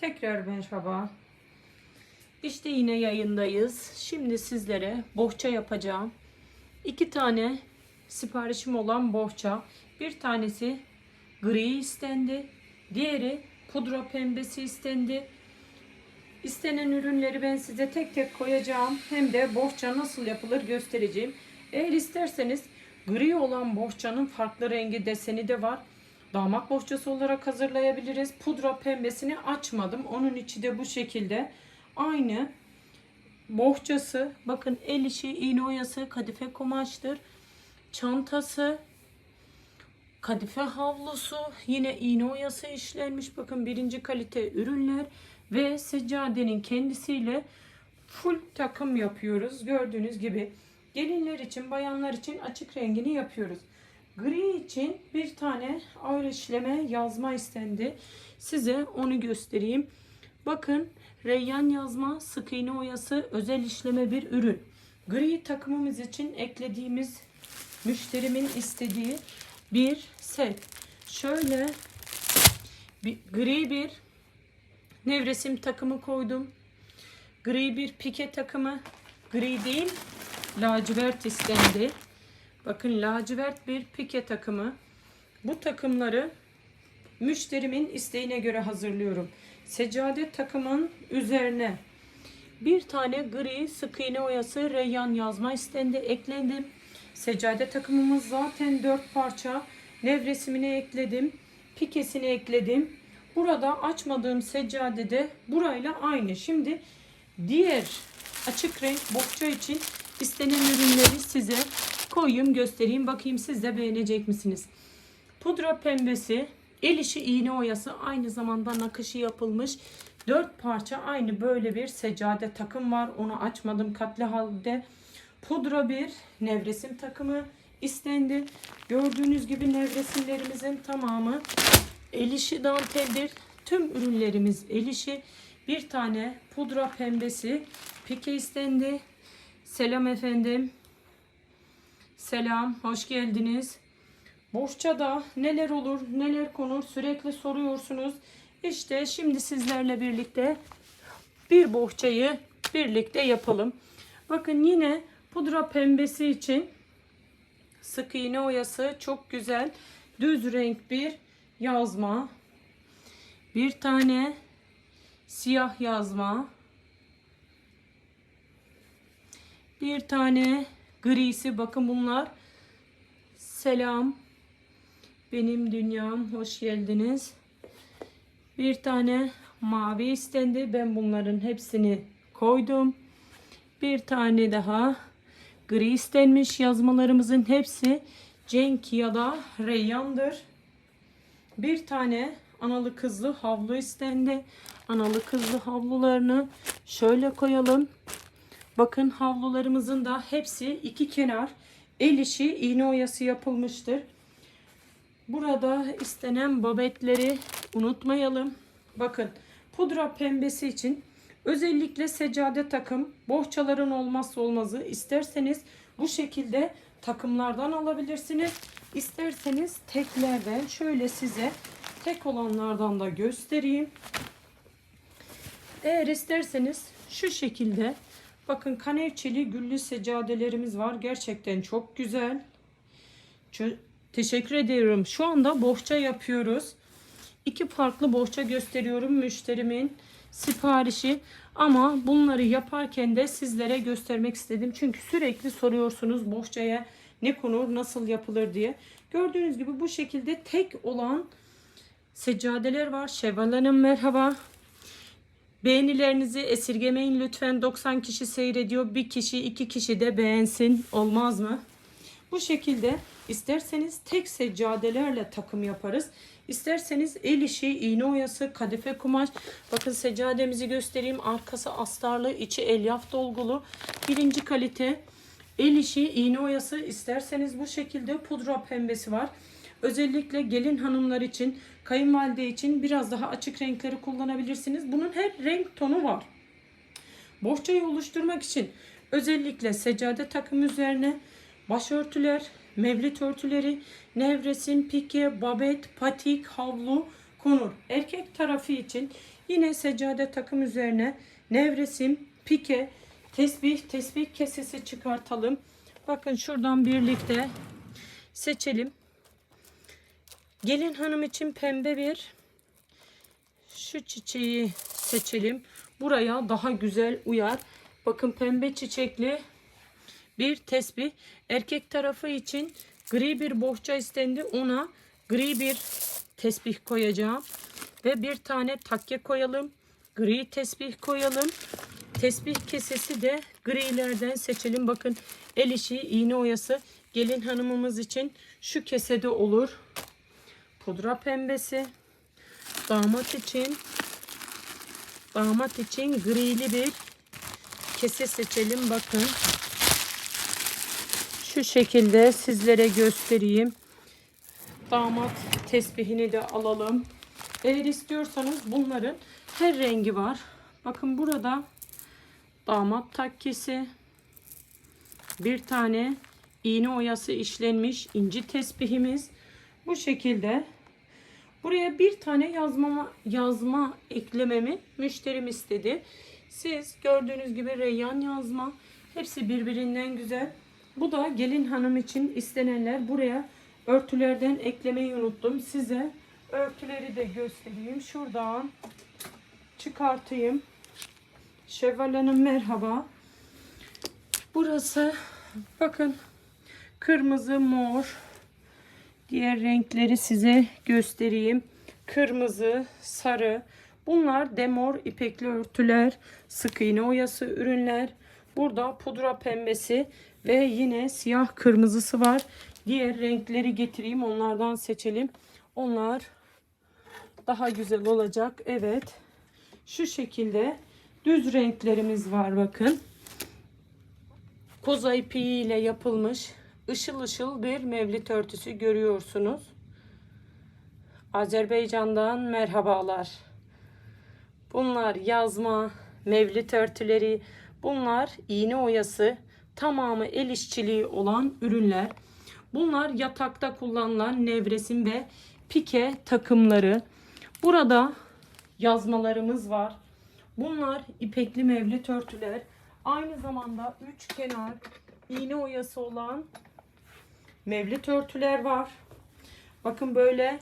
Tekrar merhaba. İşte yine yayındayız. Şimdi sizlere bohça yapacağım. İki tane siparişim olan bohça. Bir tanesi gri istendi. Diğeri pudra pembesi istendi. İstenen ürünleri ben size tek tek koyacağım. Hem de bohça nasıl yapılır göstereceğim. Eğer isterseniz gri olan bohçanın farklı rengi deseni de var. Damat bohçası olarak hazırlayabiliriz. Pudra pembesini açmadım. Onun içi de bu şekilde. Aynı bohçası. Bakın el işi, iğne oyası, kadife kumaştır. Çantası, kadife havlusu, yine iğne oyası işlenmiş. Bakın birinci kalite ürünler ve seccadenin kendisiyle full takım yapıyoruz. Gördüğünüz gibi gelinler için, bayanlar için açık rengini yapıyoruz. Gri için bir tane ağır işleme yazma istendi. Size onu göstereyim. Bakın reyyan yazma sık iğne oyası özel işleme bir ürün. Gri takımımız için eklediğimiz müşterimin istediği bir set. Şöyle bir gri bir nevresim takımı koydum. Gri bir pike takımı. Gri değil lacivert istendi. Bakın lacivert bir pike takımı. Bu takımları müşterimin isteğine göre hazırlıyorum. Seccade takımın üzerine bir tane gri sık iğne oyası reyyan yazma istendi ekledim. Seccade takımımız zaten dört parça. Nevresimini ekledim. Pikesini ekledim. Burada açmadığım seccade de burayla aynı. Şimdi diğer açık renk bohça için istenen ürünleri size koyayım göstereyim. Bakayım siz de beğenecek misiniz? Pudra pembesi, el işi iğne oyası aynı zamanda nakışı yapılmış. Dört parça aynı böyle bir seccade takım var. Onu açmadım katlı halde. Pudra bir nevresim takımı istendi. Gördüğünüz gibi nevresimlerimizin tamamı el işi danteldir. Tüm ürünlerimiz el işi. Bir tane pudra pembesi pike istendi. Selam efendim. Selam, hoş geldiniz. Bohçada neler olur, neler konur sürekli soruyorsunuz. İşte şimdi sizlerle birlikte bir bohçayı birlikte yapalım. Bakın yine pudra pembesi için sık iğne oyası çok güzel düz renk bir yazma. Bir tane siyah yazma. Bir tane grisi bakın bunlar. Selam. Benim dünyam hoş geldiniz. Bir tane mavi istendi. Ben bunların hepsini koydum. Bir tane daha gri istenmiş. Yazmalarımızın hepsi cenk ya da reyyandır. Bir tane analı kızlı havlu istendi. Analı kızlı havlularını şöyle koyalım. Bakın havlularımızın da hepsi iki kenar el işi iğne oyası yapılmıştır. Burada istenen babetleri unutmayalım. Bakın pudra pembesi için özellikle seccade takım bohçaların olmazsa olmazı isterseniz bu şekilde takımlardan alabilirsiniz. İsterseniz teklerden şöyle size tek olanlardan da göstereyim. Eğer isterseniz şu şekilde bakın kanevçeli güllü seccadelerimiz var. Gerçekten çok güzel. Çö- Teşekkür ediyorum. Şu anda bohça yapıyoruz. İki farklı bohça gösteriyorum müşterimin siparişi. Ama bunları yaparken de sizlere göstermek istedim. Çünkü sürekli soruyorsunuz bohçaya ne konur, nasıl yapılır diye. Gördüğünüz gibi bu şekilde tek olan seccadeler var. Şevval Hanım merhaba. Beğenilerinizi esirgemeyin lütfen. 90 kişi seyrediyor. Bir kişi, iki kişi de beğensin. Olmaz mı? Bu şekilde isterseniz tek seccadelerle takım yaparız. İsterseniz el işi, iğne oyası, kadife kumaş. Bakın seccademizi göstereyim. Arkası astarlı, içi elyaf dolgulu. Birinci kalite el işi, iğne oyası. İsterseniz bu şekilde pudra pembesi var. Özellikle gelin hanımlar için, kayınvalide için biraz daha açık renkleri kullanabilirsiniz. Bunun her renk tonu var. Bohçayı oluşturmak için özellikle seccade takım üzerine başörtüler, mevlit örtüleri, nevresim, pike, babet, patik, havlu konur. Erkek tarafı için yine seccade takım üzerine nevresim, pike, tesbih, tesbih kesesi çıkartalım. Bakın şuradan birlikte seçelim. Gelin hanım için pembe bir şu çiçeği seçelim. Buraya daha güzel uyar. Bakın pembe çiçekli bir tesbih. Erkek tarafı için gri bir bohça istendi. Ona gri bir tesbih koyacağım. Ve bir tane takke koyalım. Gri tesbih koyalım. Tesbih kesesi de grilerden seçelim. Bakın el işi, iğne oyası gelin hanımımız için şu kesede olur. Pudra pembesi. Damat için damat için grili bir kese seçelim. Bakın şu şekilde sizlere göstereyim. Damat tesbihini de alalım. Eğer istiyorsanız bunların her rengi var. Bakın burada damat takkesi bir tane iğne oyası işlenmiş inci tesbihimiz bu şekilde buraya bir tane yazmama yazma eklememi müşterim istedi. Siz gördüğünüz gibi reyyan yazma. Hepsi birbirinden güzel. Bu da gelin hanım için istenenler. Buraya örtülerden eklemeyi unuttum. Size örtüleri de göstereyim. Şuradan çıkartayım. Şevval Hanım merhaba. Burası bakın kırmızı mor diğer renkleri size göstereyim. Kırmızı sarı. Bunlar demor ipekli örtüler sık iğne oyası ürünler. Burada pudra pembesi ve yine siyah kırmızısı var. Diğer renkleri getireyim onlardan seçelim. Onlar daha güzel olacak. Evet. Şu şekilde düz renklerimiz var bakın. Koza ipiği ile yapılmış ışıl ışıl bir mevlit örtüsü görüyorsunuz. Azerbaycan'dan merhabalar. Bunlar yazma, mevlit örtüleri, bunlar iğne oyası, tamamı el işçiliği olan ürünler. Bunlar yatakta kullanılan nevresim ve pike takımları. Burada yazmalarımız var. Bunlar ipekli mevlit örtüler. Aynı zamanda üç kenar iğne oyası olan mevlit örtüler var. Bakın böyle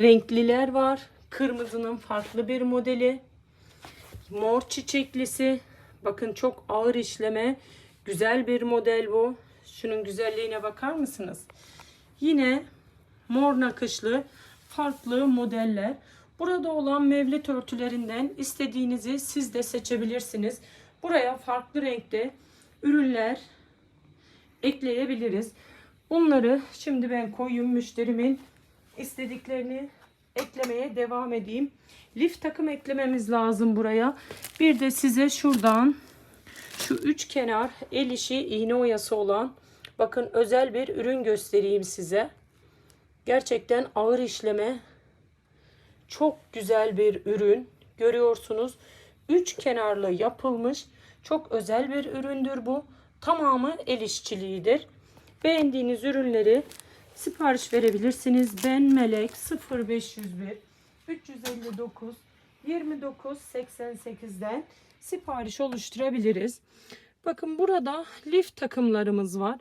renkliler var. Kırmızının farklı bir modeli. Mor çiçeklisi. Bakın çok ağır işleme. Güzel bir model bu. Şunun güzelliğine bakar mısınız? Yine mor nakışlı farklı modeller. Burada olan mevlit örtülerinden istediğinizi siz de seçebilirsiniz. Buraya farklı renkte ürünler ekleyebiliriz. Bunları şimdi ben koyayım müşterimin istediklerini eklemeye devam edeyim. Lif takım eklememiz lazım buraya. Bir de size şuradan şu üç kenar el işi iğne oyası olan bakın özel bir ürün göstereyim size. Gerçekten ağır işleme çok güzel bir ürün görüyorsunuz. Üç kenarlı yapılmış çok özel bir üründür bu. Tamamı el işçiliğidir. Beğendiğiniz ürünleri sipariş verebilirsiniz. Ben Melek 0501 359 29 88'den sipariş oluşturabiliriz. Bakın burada lif takımlarımız var.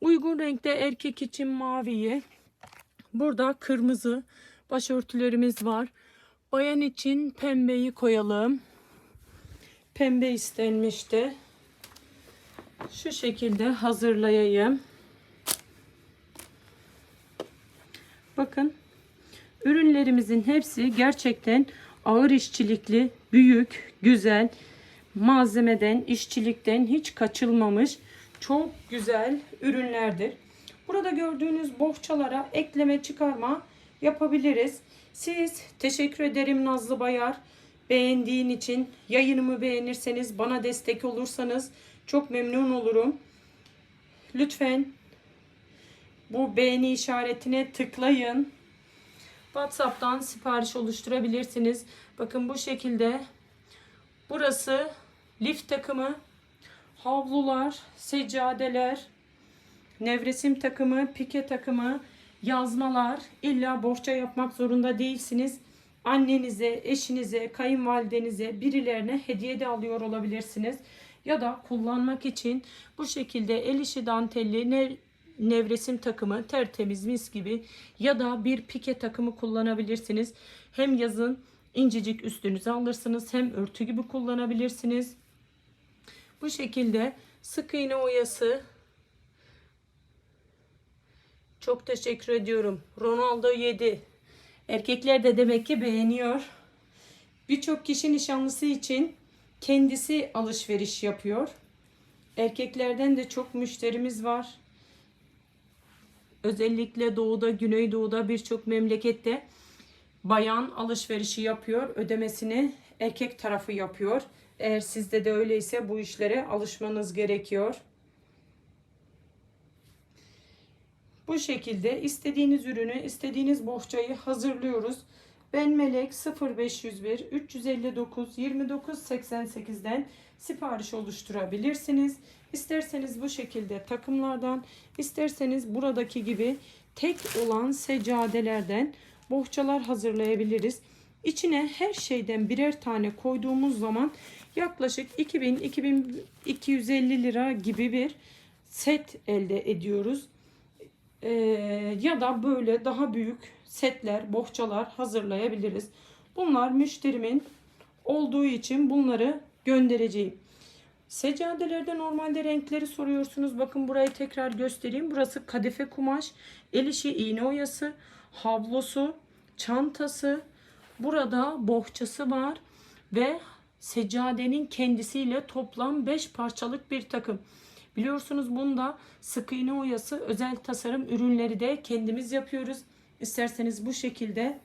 Uygun renkte erkek için maviyi, burada kırmızı başörtülerimiz var. Bayan için pembeyi koyalım. Pembe istenmişti. Şu şekilde hazırlayayım. Bakın ürünlerimizin hepsi gerçekten ağır işçilikli, büyük, güzel malzemeden, işçilikten hiç kaçılmamış çok güzel ürünlerdir. Burada gördüğünüz bohçalara ekleme çıkarma yapabiliriz. Siz teşekkür ederim Nazlı Bayar. Beğendiğin için yayınımı beğenirseniz bana destek olursanız çok memnun olurum. Lütfen bu beğeni işaretine tıklayın. WhatsApp'tan sipariş oluşturabilirsiniz. Bakın bu şekilde. Burası lif takımı, havlular, seccadeler, nevresim takımı, pike takımı, yazmalar. İlla bohça yapmak zorunda değilsiniz. annenize, eşinize, kayınvalidenize, birilerine hediye de alıyor olabilirsiniz. Ya da kullanmak için bu şekilde el işi dantelli nevresim takımı tertemiz mis gibi ya da bir pike takımı kullanabilirsiniz. Hem yazın incecik üstünüze alırsınız hem örtü gibi kullanabilirsiniz. Bu şekilde sık iğne oyası çok teşekkür ediyorum. Ronaldo 7. Erkekler de demek ki beğeniyor. Birçok kişi nişanlısı için kendisi alışveriş yapıyor. Erkeklerden de çok müşterimiz var. Özellikle doğuda, güneydoğuda birçok memlekette bayan alışverişi yapıyor. Ödemesini erkek tarafı yapıyor. Eğer sizde de öyleyse bu işlere alışmanız gerekiyor. Bu şekilde istediğiniz ürünü, istediğiniz bohçayı hazırlıyoruz. Ben Melek 0501 359 29 88'den sipariş oluşturabilirsiniz. İsterseniz bu şekilde takımlardan, isterseniz buradaki gibi tek olan seccadelerden bohçalar hazırlayabiliriz. İçine her şeyden birer tane koyduğumuz zaman yaklaşık 2000-2250 lira gibi bir set elde ediyoruz. Ee, ya da böyle daha büyük setler, bohçalar hazırlayabiliriz. Bunlar müşterimin olduğu için bunları göndereceğim. Seccadelerde normalde renkleri soruyorsunuz. Bakın burayı tekrar göstereyim. Burası kadife kumaş, el işi iğne oyası, havlusu, çantası. Burada bohçası var ve seccadenin kendisiyle toplam 5 parçalık bir takım. Biliyorsunuz bunda sık iğne oyası özel tasarım ürünleri de kendimiz yapıyoruz. İsterseniz bu şekilde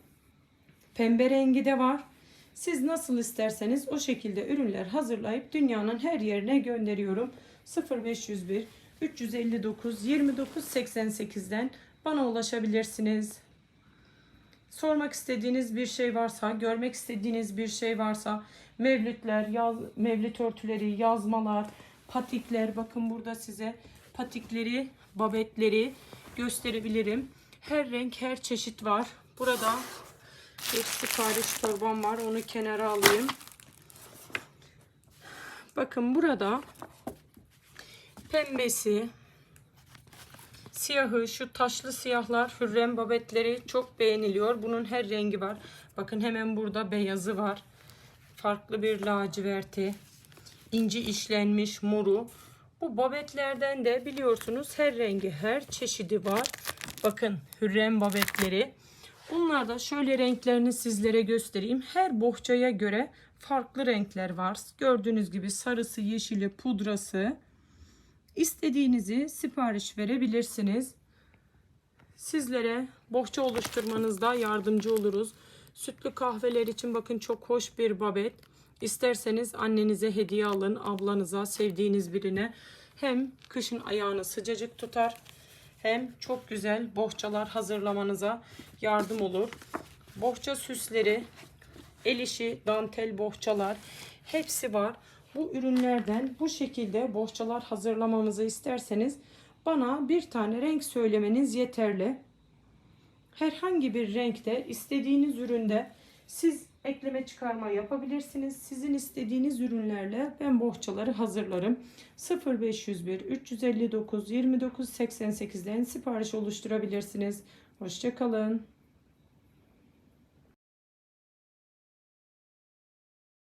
pembe rengi de var. Siz nasıl isterseniz o şekilde ürünler hazırlayıp dünyanın her yerine gönderiyorum. 0501 359 29 88'den bana ulaşabilirsiniz. Sormak istediğiniz bir şey varsa, görmek istediğiniz bir şey varsa, mevlütler, yaz, mevlüt örtüleri, yazmalar, patikler. Bakın burada size patikleri, babetleri gösterebilirim. Her renk, her çeşit var. Burada bir sipariş torbam var. Onu kenara alayım. Bakın burada pembesi, siyahı, şu taşlı siyahlar, hürrem babetleri çok beğeniliyor. Bunun her rengi var. Bakın hemen burada beyazı var. Farklı bir laciverti. inci işlenmiş moru. Bu babetlerden de biliyorsunuz her rengi, her çeşidi var. Bakın hürrem babetleri. Bunlar da şöyle renklerini sizlere göstereyim. Her bohçaya göre farklı renkler var. Gördüğünüz gibi sarısı, yeşili, pudrası. İstediğinizi sipariş verebilirsiniz. Sizlere bohça oluşturmanızda yardımcı oluruz. Sütlü kahveler için bakın çok hoş bir babet. İsterseniz annenize hediye alın, ablanıza, sevdiğiniz birine. Hem kışın ayağını sıcacık tutar hem çok güzel bohçalar hazırlamanıza yardım olur. Bohça süsleri, el işi, dantel bohçalar hepsi var. Bu ürünlerden bu şekilde bohçalar hazırlamamızı isterseniz bana bir tane renk söylemeniz yeterli. Herhangi bir renkte istediğiniz üründe siz ekleme çıkarma yapabilirsiniz. Sizin istediğiniz ürünlerle ben bohçaları hazırlarım. 0501 359 29 88'den sipariş oluşturabilirsiniz. Hoşçakalın.